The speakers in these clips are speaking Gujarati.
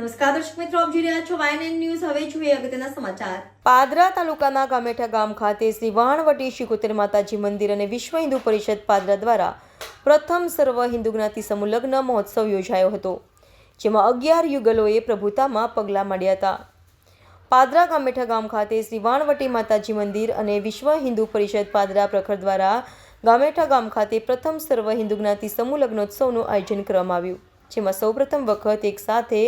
નમસ્કાર દર્શક મિત્રો, આપ જોઈ રહ્યા છો વાયએનએન ન્યૂઝ હવે જોઈએ અગત્યના સમાચાર. પાદરા તાલુકાના ગામેઠા ગામ ખાતે શ્રી વહાણવટી શિકોતેર માતાજી મંદિર અને વિશ્વ હિન્દુ પરિષદ પાદરા દ્વારા પ્રથમ સર્વ હિન્દુ જ્ઞાતિ સમુલગ્ન મહોત્સવ યોજાયો હતો, જેમાં અગિયાર યુગલોએ પ્રભુતામાં પગલાં માંડ્યા હતા. પાદરા ગામેઠા ગામ ખાતે શ્રી વાણવટી માતાજી મંદિર અને વિશ્વ હિન્દુ પરિષદ પાદરા પ્રખર દ્વારા ગામેઠા ગામ ખાતે પ્રથમ સર્વ હિન્દુ જ્ઞાતિ સમૂહ લગ્નોત્સવનું આયોજન કરવામાં આવ્યું. જેમાં સૌપ્રથમ વખત એકસાથે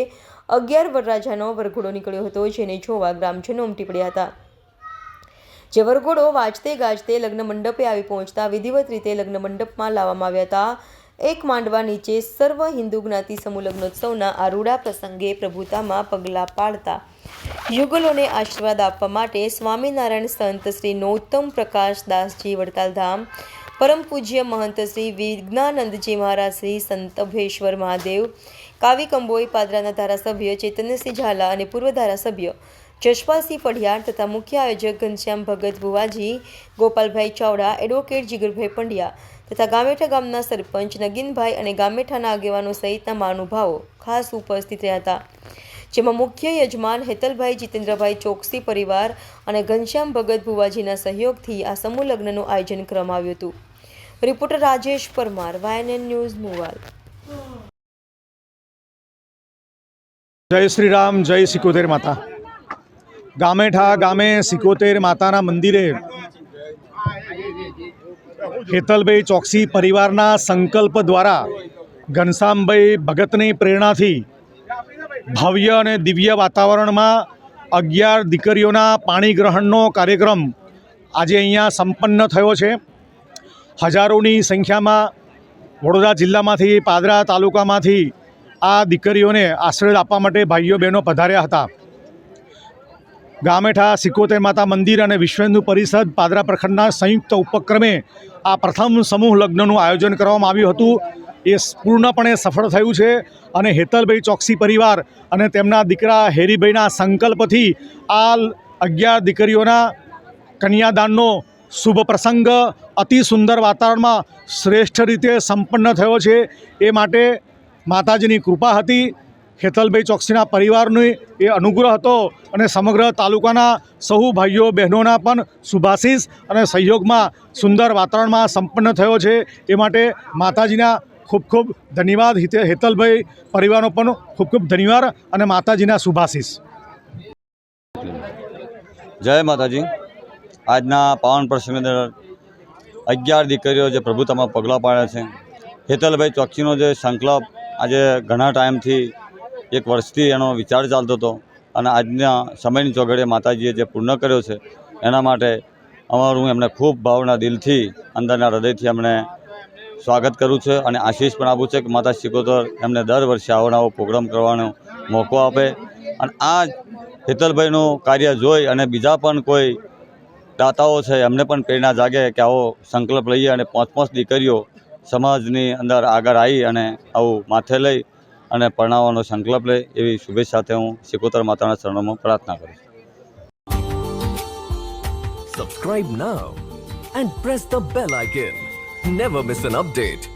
અગિયાર વરરાજાનો વરઘોડો નીકળ્યો હતો, જેને જોવા ગ્રામજનો ઉમટી પડ્યા હતા. જે વરઘોડો વાજતે ગાજતે લગ્ન મંડપે આવી પહોંચતા વિધિવત રીતે લગ્ન મંડપમાં લાવવામાં આવ્યા હતા. એક માંડવા નીચે સર્વ હિન્દુ જ્ઞાતિ સમૂહ લગ્નોત્સવના આરૂડા પ્રસંગે પ્રભુતામાં પગલાં પાડતા યુગલોને આશીર્વાદ આપવા માટે સ્વામિનારાયણ સંત શ્રી નોતમ પ્રકાશ દાસજી વડતાલધામ પરમ પૂજ્ય મહંત શ્રી વિજ્ઞાનંદજી મહારાજ શ્રી સંતભેશ્વર મહાદેવ, કાવી કંબોઈ પાદરાના ધારાસભ્ય ચેતન્યસિંહ ઝાલા અને પૂર્વ ધારાસભ્ય જશપાલસિંહ પઢિયાર તથા મુખ્ય આયોજક ઘનશ્યામ ભગત ભુવાજી, ગોપાલભાઈ ચાવડા, એડવોકેટ જીગરભાઈ પંડ્યા તથા ગામેઠા ગામના સરપંચ નગીનભાઈ અને ગામેઠાના આગેવાનો સહિતના મહાનુભાવો ખાસ ઉપસ્થિત રહ્યા હતા. જેમાં મુખ્ય યજમાન હેતલભાઈ જીતેન્દ્રભાઈ ચોકસી પરિવાર અને ઘનશ્યામ ભગત ભુવાજીના સહયોગથી આ સમૂહ લગ્નનું આયોજન કરવામાં આવ્યું હતું. Reporter Rajesh Parmar, YNN news Muval. જય શ્રી રામ, જય સિકોતેર માતા. ગામેઠા ગામે સિકોતેર માતાના મંદિરે હેતલભાઈ ચોકસી પરિવારના સંકલ્પ દ્વારા ઘનશ્યામભાઈ ભગતની પ્રેરણાથી ભવ્ય અને દિવ્ય વાતાવરણમાં અગિયાર દીકરીઓના પાણી ગ્રહણનો કાર્યક્રમ આજે અહીંયા સંપન્ન થયો છે. હજારોની સંખ્યામાં વડોદરા જિલ્લામાંથી, પાદરા તાલુકામાંથી આ દીકરીઓને આશ્રય આપવા માટે ભાઈઓ બહેનો પધાર્યા હતા. ગામેઠા સિકોતેર માતા મંદિર અને વિશ્વેન્દુ પરિષદ પાદરા પ્રખંડના સંયુક્ત ઉપક્રમે આ પ્રથમ સમૂહ લગ્નનું આયોજન કરવામાં આવ્યું હતું. એ પૂર્ણપણે સફળ થયું છે અને હેતલભાઈ ચોકસી પરિવાર અને તેમના દીકરા હેરીભાઈના સંકલ્પથી આ અગિયાર દીકરીઓના કન્યાદાનનો શુભ પ્રસંગ, અતિ સુંદર વાતાવરણમાં શ્રેષ્ઠ રીતે સંપન્ન થયો છે. એ માટે માતાજીની કૃપા હતી. હેતલભાઈ ચોકસીના પરિવારનો એ અનુગ્રહ હતો અને સમગ્ર તાલુકાના સહુ ભાઈઓ બહેનોના પણ શુભાશીષ અને સહયોગમાં સુંદર વાતાવરણમાં સંપન્ન થયો છે. એ માટે માતાજીના ખૂબ ખૂબ ધન્યવાદ. હિતે હેતલભાઈ પરિવારનો પણ ખૂબ ખૂબ ધન્યવાદ અને માતાજીના શુભાશીષ. જય માતાજી. આજના પાવન પ્રસંગ અંદર અગિયાર દીકરીઓ જે પ્રભુતામાં પગલાં પાડ્યા છે. હેતલભાઈ ચોકસીનો જે સંકલ્પ આજે ઘણા ટાઈમથી એક વર્ષથી એનો વિચાર ચાલતો હતો અને આજના સમયની ચોઘડીએ માતાજીએ જે પૂર્ણ કર્યો છે, એના માટે અમારું એમને ખૂબ ભાવના દિલથી, અંદરના હૃદયથી એમને સ્વાગત કરું છે અને આશીષ પણ આપું છે કે માતા શિકોતર એમને દર વર્ષે આવો નવો પ્રોગ્રામ કરવાનો મોકો આપે. અને આ હેતલભાઈનું કાર્ય જોઈ અને બીજા પણ કોઈ દાતાઓ છે, એમને પણ પ્રેરણા જાગે કે આવો સંકલ્પ લઈએ અને પાંચ પાંચ દીકરીઓ સમાજની અંદર આગળ આવી અને આવું માથે લઈ અને પરણાવવાનો સંકલ્પ લે એવી શુભેચ્છા સાથે હું શિકોતર માતાના ચરણોમાં પ્રાર્થના કરું છું now and press the bell icon. Never miss an update.